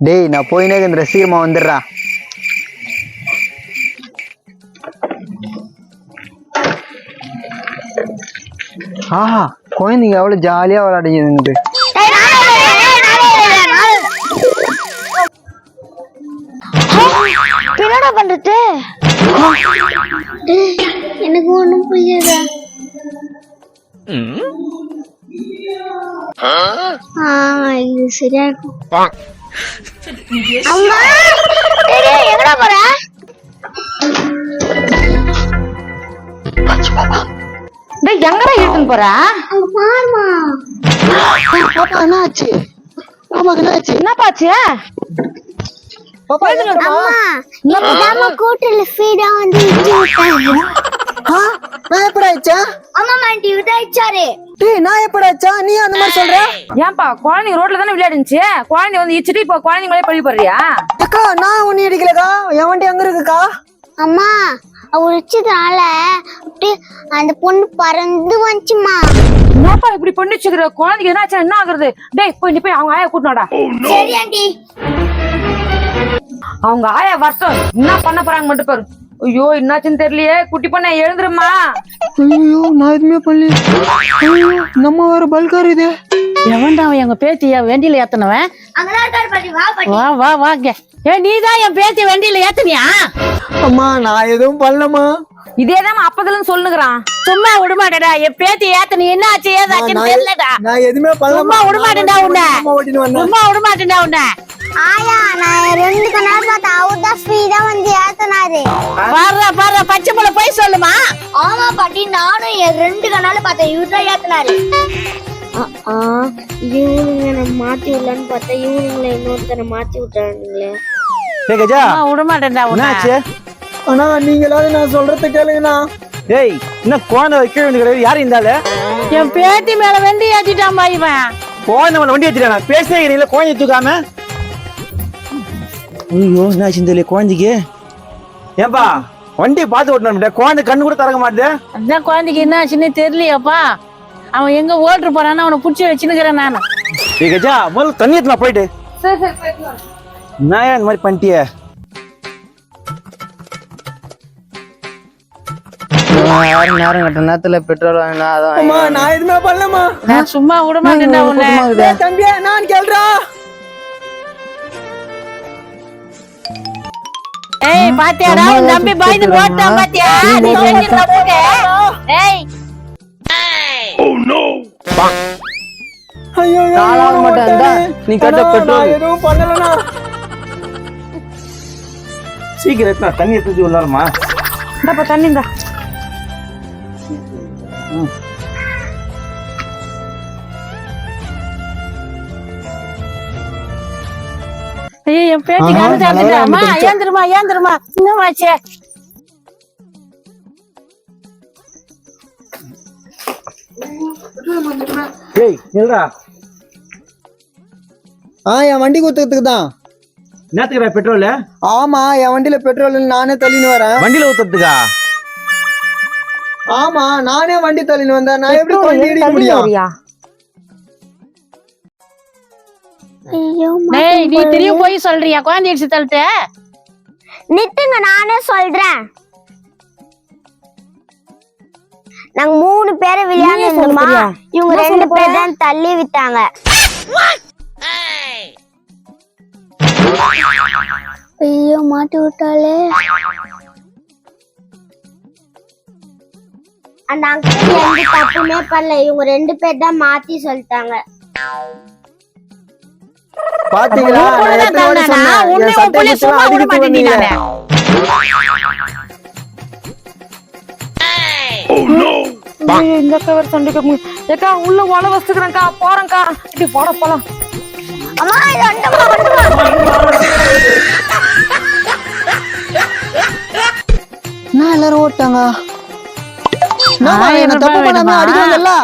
டேய் நான் போயினே இந்த சீக்கிரமா வந்துடுறா. ஆஹா குழந்தைங்க எவ்வளவு ஜாலியா விளையாடுங்க என்னடா பண்றது? எனக்கு ஒண்ணும் புரியாத ஆ இது சரியா இருக்கும். எங்கடா போற? டேய் எங்கடா இழுத்துன்னு போற? அங்க பாருமா. பாப்பா என்னாச்சு? பாப்பாக்கு என்னாச்சு? என்னப்பாச்சு பாப்பா என்னாச்சும்மா? அம்மா நம்ம கூட்டுல ஃபீடா வந்து இடிச்சு விட்டாங்க. ஆ, நான் எப்படா ஆச்சேன் அம்மா மாண்டி விட்டாச்சாரு டேய் நான் எப்படா ஆச்சேன் நீ அந்த மாதிரி சொல்ற? ஏன்பா குழந்தைங்க ரோட்ல தானே விளையாடுச்சு குழந்தை வந்து இச்சிட்டு இப்போ குழந்தைங்க மேலே பழி போடுறியா? அக்கா நான் ஒண்ணு அடிக்கலக்கா என் வண்டி அங்க இருக்குக்கா? அம்மா அவ உச்சதுனால அப்படியே அந்த பொண்ணு பறந்து வந்துச்சுமா என்னப்பா இப்படி பண்ணிச்சுக்கிற குழந்தைக்கு என்னாச்சு என்ன ஆகுறது? டேய் போய் நீ போய் அவங்க ஆயா கூட்டினாடா சரி ஆண்டி. அவங்க ஆயா வரட்டும் என்ன பண்ண போறாங்க மட்டும் பாரு. ஐயோ என்னாச்சுன்னு தெரியலையே. குட்டி பண்ண எழுந்துருமா ஐயோ நான் எதுவுமே பண்ணல ஐயோ நம்ம வேற பல்கார் இது. எவன்டா அவன் எங்க பேத்திய வண்டியில ஏத்தனவன்? வா பாட்டி. வா வா வாங்க ஏ நீதான் என் பேத்தி வண்டியில ஏத்தனியா? அம்மா நான் எதுவும் பண்ணலம்மா. இதேதான் அப்பதுலன்னு சொல்லுங்கிறான். சும்மா விடமாட்டடா என் பேத்தி ஏத்தனி என்ன ஆச்சு ஏதாச்சுன்னு தெரியலடா. நான் எதுவுமே பண்ணல சும்மா விடமாட்டேன்டா உன்னை. சும்மா விடமாட்டேன்டா உன்னை. ஆயா நான் ரெண்டு கண் நேரம் பார்த்தா அவர் தான் ஸ்பீடா வந்து ஏத்தனாரு பாடுறா பாடுறா பச்சை புள்ள போய் சொல்லுமா. ஆமா பாட்டி. நானும் என் ரெண்டு கண்ணால பார்த்தேன். இவர் தான் ஏத்தனாரு. இவனுங்க நம்ம மாத்தி விடலான்னு பார்த்தா இவனுங்களை இன்னொருத்தனை மாத்தி விட்டானுங்களே. டேய் கஜா. சும்மா விடமாட்டேன்டா உன்னை. என்னாச்சு? அண்ணா நீங்களாவது நான் சொல்றத கேளுங்கண்ணா. டேய் என்ன குழந்தை வைக்க வேண்டிய யார் இருந்தால என் பேத்தி மேல வண்டி ஏத்திட்டான்பா இவன். குழந்தை மேல வண்டி ஏத்திட்டானா? பேசவே இல்லை குழந்தை தூக்காம? ஐயோ என்னாச்சு தெரியல குழந்தைக்கு ஏன்பா வண்டியை பார்த்து ஓட்டணும் குழந்தை கண்ணு கூட திறக்க மாட்டேது. அதான் குழந்தைக்கு என்ன ஆச்சுன்னு தெரியலையாப்பா. அவன் எங்க ஓட்டு போறான்னு அவனை புடிச்சு வச்சுன்னுக்கிறேன் நானு. டேய் கஜா முதல்ல தண்ணி போயிட்டு. நான் இந்த மாதிரி பண்ணிட்டியே? நேரம் கட்ட நேரத்துல பெட்ரோல் வாங்கினா அதான் நான் எதுவுமே பண்ணலமா நான் சும்மா உன்னை. தம்பியா நான் கேள்றா. ஏய் பாத்தியாடா உன் தம்பி பயந்து ஓட்டான் பாத்தியா? நீ செஞ்சு தப்புக்கு ஏய். ஐயோ நாளாக இந்தா, நீ கட்ட பெட்ரோல். எதுவும் பண்ணலனா சீக்கிரம் எத்தனா தண்ணி எடுத்து உள்ளாரமா தண்ணி இந்தா. ஐயோ என் ஆஹா, கண்ணு நல்லா அம்மா. ஏந்திருமா ஏந்திருமா. நில்றா. ஆ என் வண்டி குத்துறதுக்கு தான் என்னத்துக்குறா பெட்ரோல்? ஆமா என் வண்டியில பெட்ரோல் நானே தள்ளின்னு வரேன். வண்டியில ஊத்துறதுக்கா ஆமா நானே வண்டி தள்ளின்னு வந்தேன். நான் எப்படி வண்டி தள்ளி முடியும்? டேய் நீ தெரியும் போய் சொல்றியா? குழந்தை அடிச்சு தள்ளிட்ட? நித்துங்க நானே சொல்றேன். நாங்க மூணு பேரை விளையாண்டுமா இவங்க ரெண்டு பேர் தான் தள்ளி விட்டாங்க. ஐயோ மாட்டி விட்டாலே அந்த அங்கிள் எந்த தப்புமே பண்ணல. இவங்க ரெண்டு பேர் தான் மாத்தி சொல்லிட்டாங்க. பாத்தீங்களா? நான் எத்தனை வாட்டி சொன்னேன்? என் சட்டை. நானு வேற சண்டைக்கு ஏக்கா உள்ள ஒல வச்சுக்கிறேன்க்கா போறேன்க்கா. இப்படி போட போலாம். அம்மா இது வந்துட்டுமா. என்ன எல்லாரும் ஓட்டாங்க. ஆயிரம் என்ன தப்பு பண்ணாம போடா.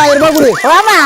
ஆயிரம் ரூபாய் கொடு. வாமா